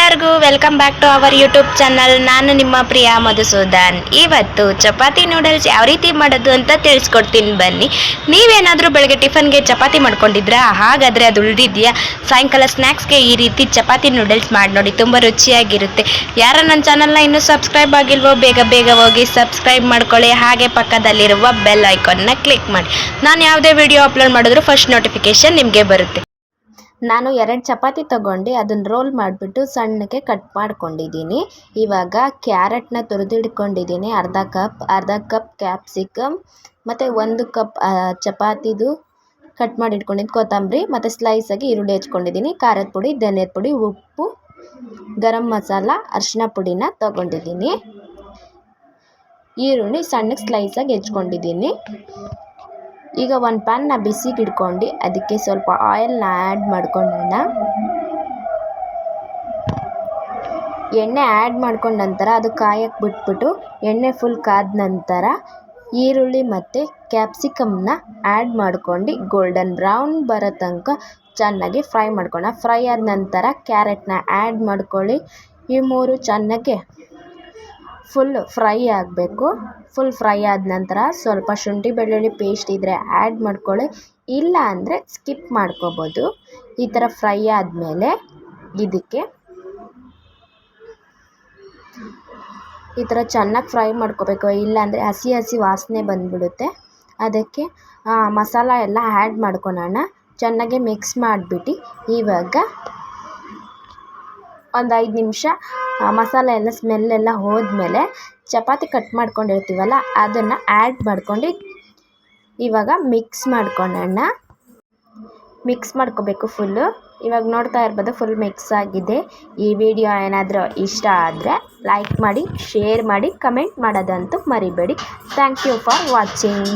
ಎಲ್ಲರಿಗೂ welcome back to our YouTube channel ನಾನು ನಿಮ್ಮ ಪ್ರಿಯಾ ಮಧುಸೂದನ್. ಇವತ್ತು ಚಪಾತಿ ನೂಡಲ್ಸ್ ಯಾವ ರೀತಿ ಮಾಡೋದು ಅಂತ ತಿಳಿಸ್ಕೊಡ್ತೀನಿ ಬನ್ನಿ. ನೀವೇನಾದರೂ ಬೆಳಗ್ಗೆ ಟಿಫನ್ಗೆ ಚಪಾತಿ ಮಾಡ್ಕೊಂಡಿದ್ರಾ? ಹಾಗಾದರೆ ಅದು ಉಳಿದಿದೆಯಾ? ಸಾಯಂಕಾಲ ಸ್ನ್ಯಾಕ್ಸ್ಗೆ ಈ ರೀತಿ ಚಪಾತಿ ನೂಡಲ್ಸ್ ಮಾಡಿ ನೋಡಿ, ತುಂಬ ರುಚಿಯಾಗಿರುತ್ತೆ. ಯಾರ ನನ್ನ ಚಾನಲ್ನ ಇನ್ನೂ ಸಬ್ಸ್ಕ್ರೈಬ್ ಆಗಿಲ್ವೋ, ಬೇಗ ಬೇಗ ಹೋಗಿ ಸಬ್ಸ್ಕ್ರೈಬ್ ಮಾಡ್ಕೊಳ್ಳಿ. ಹಾಗೆ ಪಕ್ಕದಲ್ಲಿರುವ ಬೆಲ್ ಐಕಾನ್ನ ಕ್ಲಿಕ್ ಮಾಡಿ. ನಾನು ಯಾವುದೇ ವಿಡಿಯೋ ಅಪ್ಲೋಡ್ ಮಾಡಿದ್ರು ಫಸ್ಟ್ ನೋಟಿಫಿಕೇಶನ್ ನಿಮಗೆ ಬರುತ್ತೆ. ನಾನು ಎರಡು ಚಪಾತಿ ತಗೊಂಡು ಅದನ್ನು ರೋಲ್ ಮಾಡಿಬಿಟ್ಟು ಸಣ್ಣಕ್ಕೆ ಕಟ್ ಮಾಡ್ಕೊಂಡಿದ್ದೀನಿ. ಇವಾಗ ಕ್ಯಾರೆಟ್ನ ತುರಿದಿಡ್ಕೊಂಡಿದ್ದೀನಿ. ಅರ್ಧ ಕಪ್ ಅರ್ಧ ಕಪ್ ಕ್ಯಾಪ್ಸಿಕಮ್ ಮತ್ತು ಒಂದು ಕಪ್ ಚಪಾತಿದು ಕಟ್ ಮಾಡಿ ಇಟ್ಕೊಂಡಿದ್ದು ಕೊತ್ತಂಬರಿ, ಮತ್ತು ಸ್ಲೈಸಾಗಿ ಈರುಳ್ಳಿ ಹಚ್ಕೊಂಡಿದ್ದೀನಿ. ಖಾರದ ಪುಡಿ, ಧನಿಯದ ಪುಡಿ, ಉಪ್ಪು, ಗರಂ ಮಸಾಲ ಅರಿಶಿನ ಪುಡಿನ ತಗೊಂಡಿದ್ದೀನಿ. ಈರುಳ್ಳಿ ಸಣ್ಣಗೆ ಸ್ಲೈಸಾಗಿ ಹೆಚ್ಕೊಂಡಿದ್ದೀನಿ. ಈಗ ಒಂದು ಪ್ಯಾನ್ನ ಬಿಸಿಗೆ ಇಟ್ಕೊಂಡು ಅದಕ್ಕೆ ಸ್ವಲ್ಪ ಆಯಿಲ್ನ ಆ್ಯಡ್ ಮಾಡ್ಕೊಳ್ಳೋಣ ಎಣ್ಣೆ ಆ್ಯಡ್ ಮಾಡ್ಕೊಂಡ ನಂತರ ಅದು ಕಾಯಕ್ಕೆ ಬಿಟ್ಬಿಟ್ಟು ಎಣ್ಣೆ ಫುಲ್ ಕಾದ ನಂತರ ಈರುಳ್ಳಿ ಮತ್ತು ಕ್ಯಾಪ್ಸಿಕಮ್ನ ಆ್ಯಡ್ ಮಾಡ್ಕೊಂಡು ಗೋಲ್ಡನ್ ಬ್ರೌನ್ ಬರೋ ತನಕ ಚೆನ್ನಾಗಿ ಫ್ರೈ ಮಾಡ್ಕೊಳ್ಳೋಣ. ಫ್ರೈ ಆದ ನಂತರ ಕ್ಯಾರೆಟ್ನ ಆ್ಯಡ್ ಮಾಡ್ಕೊಳ್ಳಿ. ಈ ಮೂರು ಚೆನ್ನಾಗಿ ಫುಲ್ ಫ್ರೈ ಆಗಬೇಕು. ಫುಲ್ ಫ್ರೈ ಆದ ನಂತರ ಸ್ವಲ್ಪ ಶುಂಠಿ ಬೆಳ್ಳುಳ್ಳಿ ಪೇಸ್ಟ್ ಇದ್ದರೆ ಆ್ಯಡ್ ಮಾಡ್ಕೊಳ್ಳಿ. ಇಲ್ಲ ಅಂದರೆ ಸ್ಕಿಪ್ ಮಾಡ್ಕೋಬೋದು. ಈ ಥರ ಫ್ರೈ ಆದಮೇಲೆ ಇದಕ್ಕೆ ಈ ಥರ ಚೆನ್ನಾಗಿ ಫ್ರೈ ಮಾಡ್ಕೋಬೇಕು. ಇಲ್ಲಾಂದರೆ ಹಸಿ ಹಸಿ ವಾಸನೆ ಬಂದುಬಿಡುತ್ತೆ. ಅದಕ್ಕೆ ಮಸಾಲ ಎಲ್ಲ ಆ್ಯಡ್ ಮಾಡ್ಕೊಳೋಣ. ಚೆನ್ನಾಗಿ ಮಿಕ್ಸ್ ಮಾಡಿಬಿಟ್ಟು ಇವಾಗ ಒಂದು ಐದು ನಿಮಿಷ ಮಸಾಲೆ ಎಲ್ಲ ಸ್ಮೆಲ್ಲೆಲ್ಲ ಹೋದ್ಮೇಲೆ ಚಪಾತಿ ಕಟ್ ಮಾಡ್ಕೊಂಡಿರ್ತೀವಲ್ಲ, ಅದನ್ನು ಆ್ಯಡ್ ಮಾಡ್ಕೊಂಡು ಇವಾಗ ಮಿಕ್ಸ್ ಮಾಡ್ಕೊಳ್ಳೋಣ ಮಿಕ್ಸ್ ಮಾಡ್ಕೋಬೇಕು ಫುಲ್ಲು ಇವಾಗ ನೋಡ್ತಾ ಇರ್ಬೋದು ಫುಲ್ ಮಿಕ್ಸ್ ಆಗಿದೆ. ಈ ವಿಡಿಯೋ ಏನಾದರೂ ಇಷ್ಟ ಆದರೆ ಲೈಕ್ ಮಾಡಿ ಶೇರ್ ಮಾಡಿ ಕಮೆಂಟ್ ಮಾಡೋದಂತೂ ಮರಿಬೇಡಿ. Thank you for watching